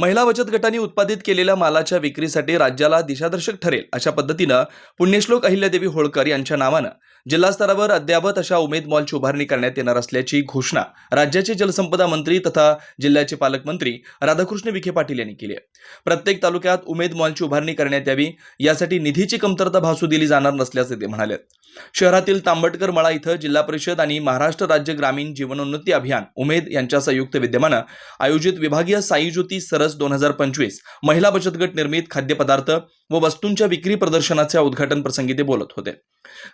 महिला बचत गटांनी उत्पादित केलेल्या मालाच्या विक्रीसाठी राज्याला दिशादर्शक ठरेल अशा पद्धतीनं पुण्यश्लोक अहिल्यादेवी होळकर यांच्या नावानं जिल्हा स्तरावर अद्यावत अशा उमेद मॉलची उभारणी करण्यात येणार असल्याची घोषणा राज्याचे जलसंपदा मंत्री तथा जिल्ह्याचे पालकमंत्री राधाकृष्ण विखे पाटील यांनी केली आहे. प्रत्येक तालुक्यात उमेद मॉलची उभारणी करण्यात यावी यासाठी निधीची कमतरता भासू दिली जाणार नसल्याचे ते म्हणाले शहरातील तांबटकर मळा इथं जिल्हा परिषद आणि महाराष्ट्र राज्य ग्रामीण जीवनोन्नती अभियान उमेद यांच्या संयुक्त विद्यमानं आयोजित विभागीय साईज्योती सरस सरस दोन हजार पंचवीस महिला बचत गट निर्मित खाद्यपदार्थ व वस्तूंच्या विक्री प्रदर्शनाच्या उद्घाटन प्रसंगी ते बोलत होते.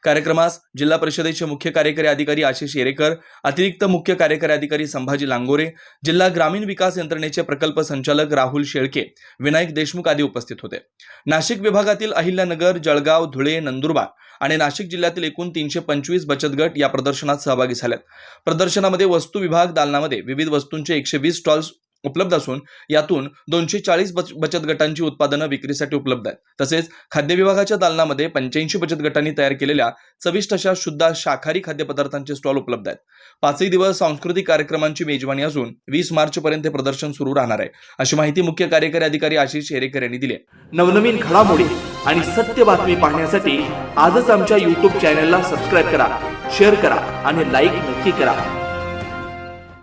कार्यक्रमास जिल्हा परिषदेचे मुख्य कार्यकारी अधिकारी आशिष येरेकर अतिरिक्त मुख्य कार्यकारी अधिकारी संभाजी लांगोरे जिल्हा ग्रामीण विकास यंत्रणेचे प्रकल्प संचालक राहुल शेळके विनायक देशमुख आदी उपस्थित होते. नाशिक विभागातील अहिल्यानगर जळगाव धुळे नंदुरबार आणि नाशिक जिल्ह्यातील एकूण तीनशे पंचवीस बचत गट या प्रदर्शनात सहभागी झाल्यात प्रदर्शनामध्ये वस्तू विभाग दालनामध्ये विविध वस्तूंचे एकशे वीस स्टॉल्स उपलब्ध असून यातून दोनशे चाळीस बचत गटांची उत्पादनं विक्रीसाठी उपलब्ध आहेत. तसेच खाद्य विभागाच्या दालनामध्ये पंच्याऐंशी बचत गटांनी तयार केलेल्या चविष्ट अशा शुद्ध शाकाहारी खाद्यपदार्थांचे स्टॉल उपलब्ध आहेत. पाचही दिवस सांस्कृतिक कार्यक्रमांची मेजवानी असून वीस मार्च पर्यंत प्रदर्शन सुरू राहणार आहे अशी माहिती मुख्य कार्यकारी अधिकारी आशिष हेरेकर यांनी दिली नवनवीन घडामोडी आणि सत्य बातमी पाहण्यासाठी आजच आमच्या यूट्यूब चॅनलला सबस्क्राईब करा शेअर करा आणि लाईक नक्की करा.